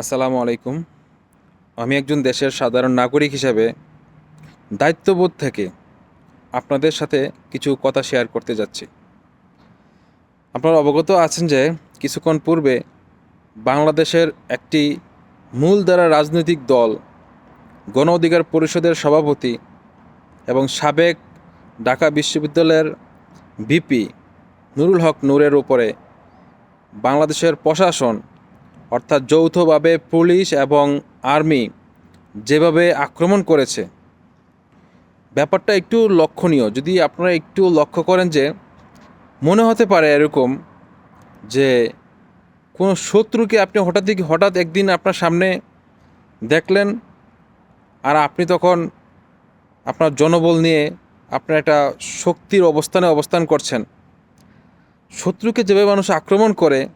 আসসালামু আলাইকুম। আমি একজন দেশের সাধারণ নাগরিক হিসাবে দায়িত্ববোধ থেকে আপনাদের সাথে কিছু কথা শেয়ার করতে যাচ্ছি। আপনারা অবগত আছেন যে কিছুক্ষণ পূর্বে বাংলাদেশের একটি মূলধারা রাজনৈতিক দল, গণ অধিকার পরিষদের সভাপতি এবং সাবেক ঢাকা বিশ্ববিদ্যালয়ের ভিপি নুরুল হক নূরের উপরে বাংলাদেশের প্রশাসন অর্থাৎ যৌথভাবে পুলিশ এবং আর্মি যেভাবে আক্রমণ করেছে। ব্যাপারটা একটু লক্ষণীয়। যদি আপনারা একটু লক্ষ্য করেন যে, মনে হতে পারে এরকম যে, কোনো শত্রুকে আপনি হঠাৎ হঠাৎ একদিন আপনার সামনে দেখলেন আর আপনি তখন আপনার জনবল নিয়ে আপনার একটা শক্তির অবস্থানে অবস্থান করছেন। শত্রুকে যেভাবে মানুষ আক্রমণ করে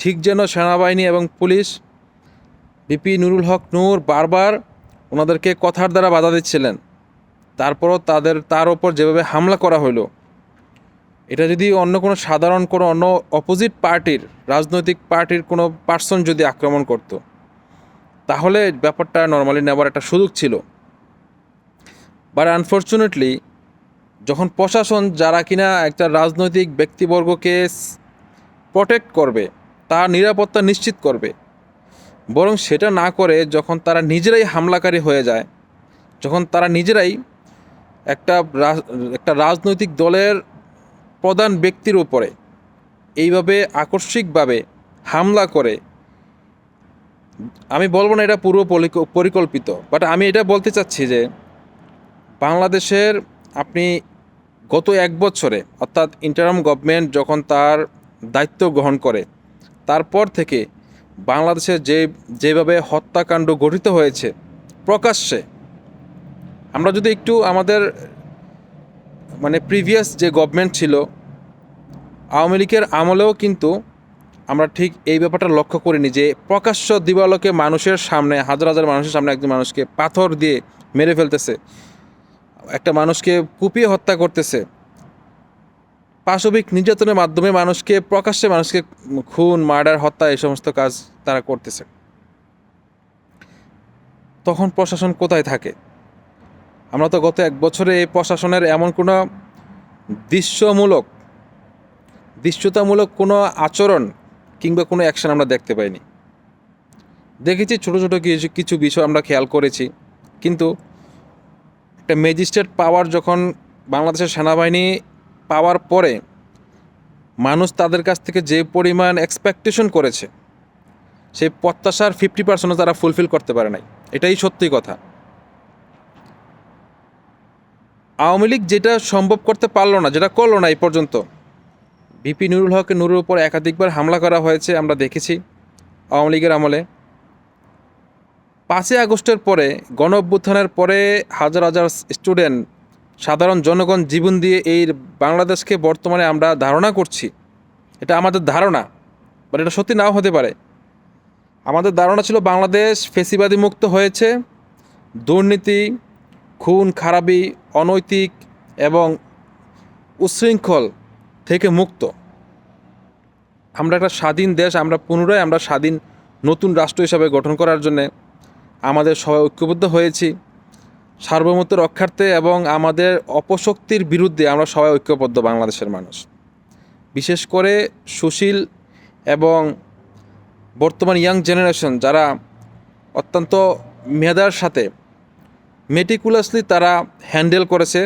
ঠিক যেন সেনাবাহিনী এবং পুলিশ, বিপি নুরুল হক নূর বারবার ওনাদেরকে কথার দ্বারা বাধা দিচ্ছিলেন। তারপরও তাদের, তার ওপর যেভাবে হামলা করা হলো এটা যদি অন্য কোনো সাধারণ, কোনো অন্য অপোজিট পার্টির রাজনৈতিক পার্টির কোনো পার্সন যদি আক্রমণ করত, তাহলে ব্যাপারটা নর্মালি নেওয়ার একটা সুযোগ ছিল। বাট আনফর্চুনেটলি যখন প্রশাসন যারা কিনা একটা রাজনৈতিক ব্যক্তিবর্গকে প্রোটেক্ট করবে তার নিরাপত্তা নিশ্চিত করবে। বরং সেটা না করে যখন তারা নিজেরাই হামলাকারী হয়ে যায়, যখন তারা নিজেরাই একটা একটা রাজনৈতিক দলের প্রধান ব্যক্তির উপরে এইভাবে আকস্মিকভাবে হামলা করে, আমি বলব না এটা পূর্ব পরিকল্পিত বাট আমি এটা বলতে চাচ্ছি যে বাংলাদেশের আপনি গত এক বছরে অর্থাৎ ইন্টারাম গভর্নমেন্ট যখন তার দায়িত্ব গ্রহণ করে তারপর থেকে বাংলাদেশে যে, যেভাবে হত্যাকাণ্ড গঠিত হয়েছে, প্রকাশ্যে, আমরা যদি একটু আমাদের মানে প্রিভিয়াস যে গভর্নমেন্ট ছিল, আওয়ামী লীগের আমলেও কিন্তু আমরা ঠিক এই ব্যাপারটা লক্ষ্য করিনি যে প্রকাশ্য দিবালোকে মানুষের সামনে, হাজার হাজার মানুষের সামনে একজন মানুষকে পাথর দিয়ে মেরে ফেলতেছে। একটা মানুষকে কুপিয়ে হত্যা করতেছে। পাশবিক নির্যাতনের মাধ্যমে মানুষকে, প্রকাশ্যে মানুষকে খুন, মার্ডার, হত্যা এই সমস্ত কাজ তারা করতেছে। তখন প্রশাসন কোথায় থাকে? আমরা তো গত এক বছরে এই প্রশাসনের এমন কোনো দৃশ্যমূলক, দৃশ্যতামূলক কোনো আচরণ কিংবা কোনো অ্যাকশন আমরা দেখতে পাইনি। দেখেছি ছোটো ছোটো কিছু কিছু বিষয় আমরা খেয়াল করেছি। কিন্তু একটা ম্যাজিস্ট্রেট পাওয়ার যখন বাংলাদেশের সেনাবাহিনী পাওয়ার পরে মানুষ তাদের কাছ থেকে যে পরিমাণ এক্সপেকটেশন করেছে, সেই প্রত্যাশার ফিফটি পার্সেন্টও তারা ফুলফিল করতে পারে নাই। এটাই সত্যি কথা। আওয়ামী লীগ যেটা সম্ভব করতে পারল না, যেটা করল না এই পর্যন্ত বিপি নুরুল হকের নুরুর উপর একাধিকবার হামলা করা হয়েছে, আমরা দেখেছি আওয়ামী লীগের আমলে। পাঁচই আগস্টের পরে গণ অভ্যুত্থানের পরে হাজার হাজার স্টুডেন্ট সাধারণ জনগণ জীবন দিয়ে এই বাংলাদেশকে বর্তমানে আমরা ধারণা করছি। এটা আমাদের ধারণা বাট এটা সত্যি নাও হতে পারে। আমাদের ধারণা ছিল বাংলাদেশ ফেসিবাদী মুক্ত হয়েছে, দুর্নীতি, খুন, খারাপি, অনৈতিক এবং উচ্ছৃঙ্খল থেকে মুক্ত। আমরা একটা স্বাধীন দেশ, আমরা পুনরায় আমরা স্বাধীন নতুন রাষ্ট্র হিসাবে গঠন করার জন্যে আমাদের সবাই ঐক্যবদ্ধ হয়েছি। সার্বভৌমত্ব রক্ষার্থে এবং আমাদের অপশক্তির বিরুদ্ধে আমরা সবাই ঐক্যবদ্ধ বাংলাদেশের মানুষ। বিশেষ করে সুশীল এবং বর্তমান ইয়াং জেনারেশন যারা অত্যন্ত মেধার সাথে মেটিকুলাসলি তারা হ্যান্ডেল করেছে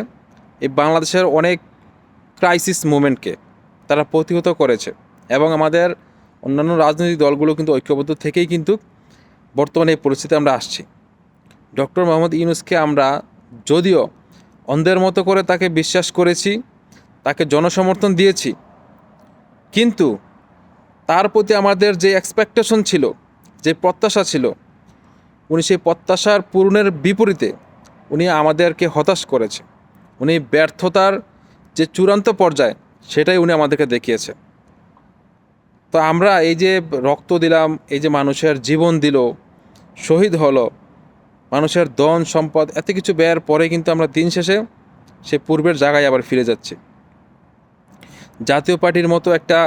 এই বাংলাদেশের অনেক ক্রাইসিস মুভমেন্টকে তারা প্রতিহত করেছে এবং আমাদের অন্যান্য রাজনৈতিক দলগুলো কিন্তু ঐক্যবদ্ধ থেকেই কিন্তু বর্তমানে এই পরিস্থিতি আমরা আসছি। ডক্টর মোহাম্মদ ইউনুসকে আমরা যদিও অন্ধের মতো করে তাকে বিশ্বাস করেছি, তাকে জনসমর্থন দিয়েছি, কিন্তু তার প্রতি আমাদের যে এক্সপেকটেশন ছিল, যে প্রত্যাশা ছিল, উনি সেই প্রত্যাশার পূরণের বিপরীতে উনি আমাদেরকে হতাশ করেছে। উনি ব্যর্থতার যে চূড়ান্ত পর্যায়, সেটাই উনি আমাদেরকে দেখিয়েছে। তো আমরা এই যে রক্ত দিলাম, এই যে মানুষের জীবন দিল, শহীদ হলো মানুষের ধন, সম্পদ, এত কিছু ব্যয়ের পরে কিন্তু আমরা দিন শেষে সে পূর্বের জায়গায় আবার ফিরে যাচ্ছে। জাতীয় পার্টির মতো একটা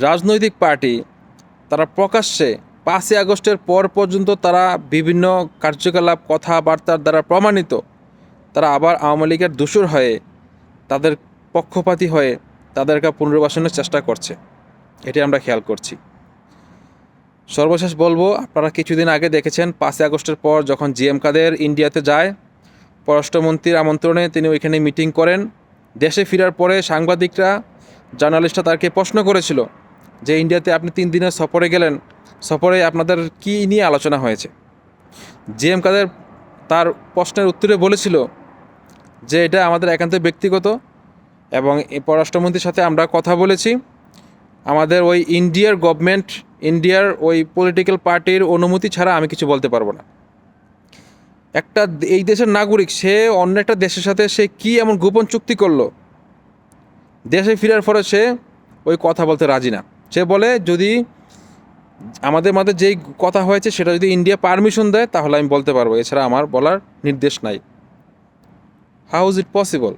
রাজনৈতিক পার্টি, তারা প্রকাশ্যে পাঁচই আগস্টের পর পর্যন্ত তারা বিভিন্ন কার্যকলাপ, কথাবার্তার দ্বারা প্রমাণিত। তারা আবার আওয়ামী লীগের দোষর হয়ে, তাদের পক্ষপাতী হয়ে, তাদেরকে পুনর্বাসনের চেষ্টা করছে। এটি আমরা খেয়াল করছি। সর্বশেষ বলব, আপনারা কিছুদিন আগে দেখেছেন, পাঁচই আগস্টের পর যখন জিএম কাদের ইন্ডিয়াতে যায়, পররাষ্ট্রমন্ত্রীর আমন্ত্রণে তিনি ওইখানে মিটিং করেন। দেশে ফেরার পরে সাংবাদিকরা, জার্নালিস্টরা তাকে প্রশ্ন করেছিল যে, ইন্ডিয়াতে আপনি তিন দিনের সফরে গেলেন, সফরে আপনাদের কি নিয়ে আলোচনা হয়েছে? জিএম কাদের তার প্রশ্নের উত্তরে বলেছিল যে, এটা আমাদের একান্ত ব্যক্তিগত এবং পররাষ্ট্রমন্ত্রীর সাথে আমরা কথা বলেছি। আমাদের ওই ইন্ডিয়ার গভর্নমেন্ট ইন্ডিয়ার ওই পলিটিক্যাল পার্টির অনুমতি ছাড়া আমি কিছু বলতে পারব না। একটা এই দেশের নাগরিক, সে অন্য একটা দেশের সাথে সে কি এমন গোপন চুক্তি করল? দেশে ফেরার পরে সে ওই কথা বলতে রাজি না। সে বলে, যদি আমাদের মধ্যে যেই কথা হয়েছে সেটা যদি ইন্ডিয়া পারমিশন দেয়, তাহলে আমি বলতে পারব। এছাড়া আমার বলার নির্দেশ নাই। হাউ ইজ ইট পসিবল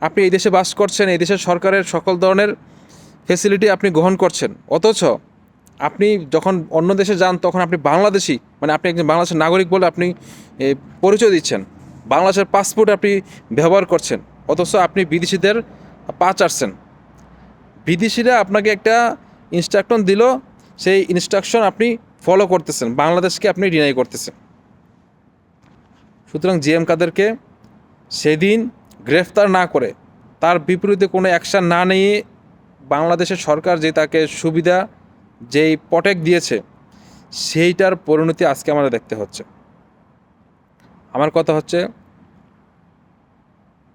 আপনি এই দেশে বাস করছেন, এই দেশের সরকারের সকল ধরনের ফেসিলিটি আপনি গ্রহণ করছেন। অথচ আপনি যখন অন্য দেশে যান, তখন আপনি বাংলাদেশি মানে আপনি একজন বাংলাদেশের নাগরিক বলে আপনি পরিচয় দিচ্ছেন। বাংলাদেশের পাসপোর্ট আপনি ব্যবহার করছেন। অথচ আপনি বিদেশিদের পা চাটছেন বিদেশিরা আপনাকে একটা ইনস্ট্রাকশন দিল, সেই ইনস্ট্রাকশন আপনি ফলো করতেছেন। বাংলাদেশকে আপনি ডিনাই করতেছেন। সুতরাং জিএম কাদেরকে সেদিন গ্রেফতার না করে, তার বিপরীতে কোনো অ্যাকশান না নিয়ে বাংলাদেশের সরকার যে তাকে সুবিধা, যেই পটেক দিয়েছে, সেইটার পরিণতি আজকে আমাদের দেখতে হচ্ছে। আমার কথা হচ্ছে,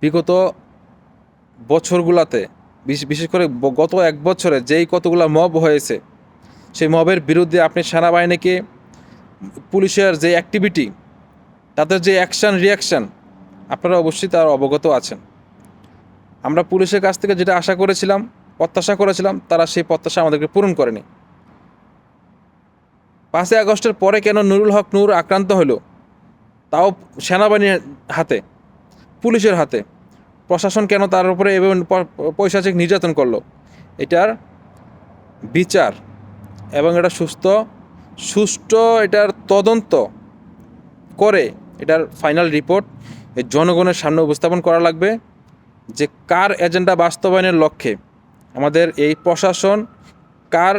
বিগত বছরগুলোতে বিশেষ করে গত এক বছরে যেই কতগুলো মব হয়েছে, সেই মবের বিরুদ্ধে আপনি সেনাবাহিনীকে, পুলিশের যে অ্যাক্টিভিটি তাদের যে অ্যাকশান রিয়াকশান আপনারা অবশ্যই তার অবগত আছেন। আমরা পুলিশের কাছ থেকে যেটা আশা করেছিলাম প্রত্যাশা করেছিলাম, তারা সেই প্রত্যাশা আমাদেরকে পূরণ করেনি। পাঁচই আগস্টের পরে কেন নুরুল হক নূর আক্রান্ত হলো? তাও সেনাবাহিনীর হাতে, পুলিশের হাতে। প্রশাসন কেন তার উপরে এভাবে প- পৈশাচিক নির্যাতন করল? এটার বিচার এবং এটা সুস্থ, সুষ্ঠু এটার তদন্ত করে এটার ফাইনাল রিপোর্ট জনগণের সামনে উপস্থাপন করা লাগবে যে কার এজেন্ডা বাস্তবায়নের লক্ষ্যে আমাদের এই প্রশাসন কার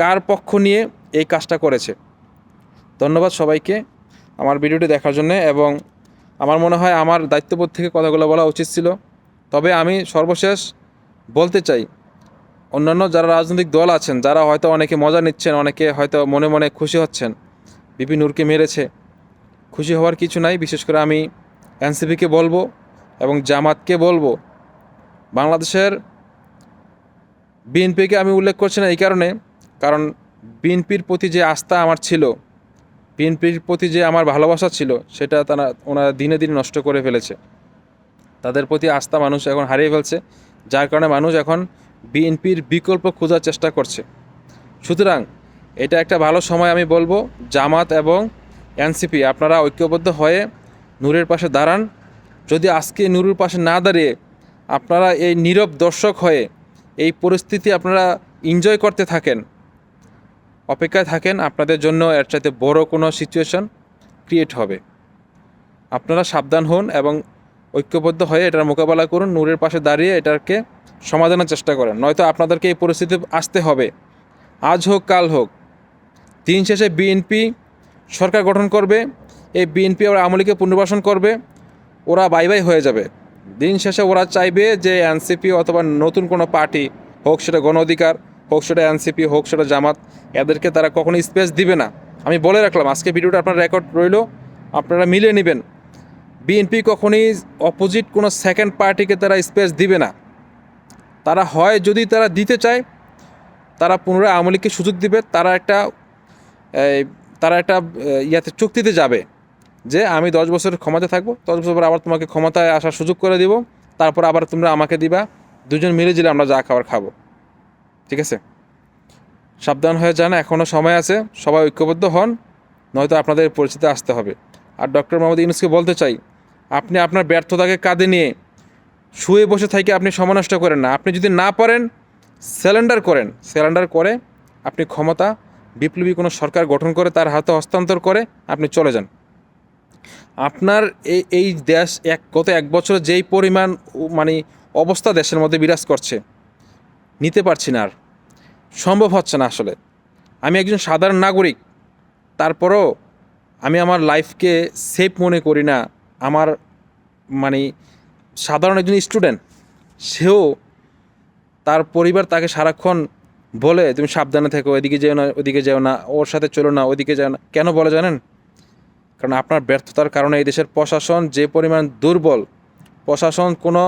কার পক্ষ নিয়ে এই কাজটা করেছে। ধন্যবাদ সবাইকে আমার ভিডিওটি দেখার জন্য এবং আমার মনে হয় আমার দায়িত্ববোধ থেকে কথাগুলো বলা উচিত ছিল। তবে আমি সর্বশেষ বলতে চাই, অন্যান্য যারা রাজনৈতিক দল আছেন, যারা হয়তো অনেকে মজা নিচ্ছেন, অনেকে হয়তো মনে মনে খুশি হচ্ছেন, বিপি নূরকে মেরেছে, খুশি হওয়ার কিছু নাই, বিশেষ করে আমি এনসিপিকে বলব এবং জামাতকে বলব। বাংলাদেশের বিএনপিকে আমি উল্লেখ করছি না এই কারণে, কারণ বিএনপির প্রতি যে আস্থা আমার ছিল, বিএনপির প্রতি যে আমার ভালোবাসা ছিল, সেটা তারা ওনারা দিনে দিনে নষ্ট করে ফেলেছে। তাদের প্রতি আস্থা মানুষ এখন হারিয়ে ফেলছে, যার কারণে মানুষ এখন বিএনপির বিকল্প খোঁজার চেষ্টা করছে। সুতরাং এটা একটা ভালো সময় আমি বলব, জামাত এবং এনসিপি, আপনারা ঐক্যবদ্ধ হয়ে নূরের পাশে দাঁড়ান। যদি আজকে নূরের পাশে না দাঁড়িয়ে আপনারা এই নীরব দর্শক হয়ে এই পরিস্থিতি আপনারা এনজয় করতে থাকেন, অপেক্ষায় থাকেন, আপনাদের জন্য এর চাইতে বড় কোনো সিচুয়েশন ক্রিয়েট হবে। আপনারা সাবধান হন এবং ঐক্যবদ্ধ হয়ে এটার মোকাবেলা করুন, নূরের পাশে দাঁড়িয়ে এটাকে সমাধানের চেষ্টা করেন। নয়তো আপনাদেরকে এই পরিস্থিতি আসতে হবে। আজ হোক, কাল হোক, দিন শেষে বিএনপি সরকার গঠন করবে, এই বিএনপি আবার আমলিকে পুনর্বাসন করবে, ওরা বাই বাই হয়ে যাবে। দিন শেষে ওরা চাইবে যে এনসিপি অথবা নতুন কোনো পার্টি হোক সেটা গণ অধিকার, হোক সেটা এনসিপি, হোক সেটা জামাত, এদেরকে তারা কখনো স্পেস দিবে না। আমি বলে রাখলাম, আজকে ভিডিওটা আপনার রেকর্ড রইল, আপনারা মিলে নেবেন। বিএনপি কখনই অপোজিট কোনো সেকেন্ড পার্টিকে তারা স্পেস দিবে না। তারা হয় যদি তারা দিতে চায়, তারা পুনরায় আওয়ামী লীগকে সুযোগ দিবে, তারা একটা তারা একটা ইয়াতে চুক্তিতে যাবে। যে আমি দশ বছর ক্ষমতায় থাকব, দশ বছর পর আবার তোমাকে ক্ষমতায় আসার সুযোগ করে দিব, তারপর আবার তোমরা আমাকে দিবা, দুজন মিলে দিলে আমরা যা খাবার খাব। ঠিক আছে? সাবধান হয়ে যান এখনও সময় আছে, সবাই ঐক্যবদ্ধ হন, নয়তো আপনাদের পরিচিতি আসতে হবে। আর ডক্টর মোহাম্মদ ইউনুসকে বলতে চাই, আপনি আপনার ব্যর্থতাকে কাঁধে নিয়ে শুয়ে বসে থেকে আপনি সময় নষ্ট করেন না। আপনি যদি না পারেন স্যালেন্ডার করেন। স্যালেন্ডার করে আপনি ক্ষমতা, বিপ্লবী কোনো সরকার গঠন করে তার হাতে হস্তান্তর করে আপনি চলে যান। আপনার এই এই দেশ এক গত এক বছরে যেই পরিমাণ মানে অবস্থা দেশের মধ্যে বিরাজ করছে, নিতে পারছি না আর। সম্ভব হচ্ছে না আসলে। আমি একজন সাধারণ নাগরিক, তারপরও আমি আমার লাইফকে সেফ মনে করি না। আমার মানে সাধারণ একজন স্টুডেন্ট সেও তার পরিবার তাকে সারাক্ষণ বলে, তুমি সাবধানে থেকো, এদিকে যেও না, ওদিকে যেও না, ওর সাথে চলো না, ওদিকে যেও না। কেন বলে জানেন? কারণ আপনার ব্যর্থতার কারণে এই দেশের প্রশাসন যে পরিমাণ দুর্বল, প্রশাসন কোনো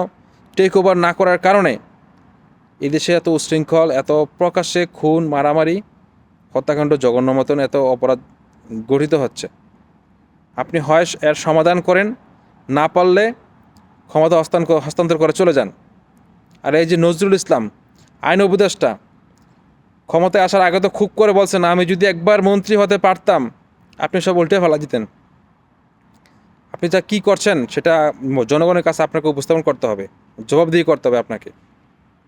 টেক ওভার না করার কারণে এই দেশে এত উশৃঙ্খল, এত প্রকাশ্যে খুন, মারামারি, হত্যাকাণ্ড জঘন্য মতন এত অপরাধ গঠিত হচ্ছে। আপনি হয় এর সমাধান করেন, না পারলে ক্ষমতা হস্তান হস্তান্তর করে চলে যান। আর এই যে নজরুল ইসলাম, আইন উপদেষ্টা, ক্ষমতায় আসার আগে তো খুব করে বলছেন, আমি যদি একবার মন্ত্রী হতে পারতাম, আপনি সব উল্টে ফেলা দিতেন। আপনি যা কী করছেন সেটা জনগণের কাছে আপনাকে উপস্থাপন করতে হবে, জবাবদিহি করতে হবে আপনাকে।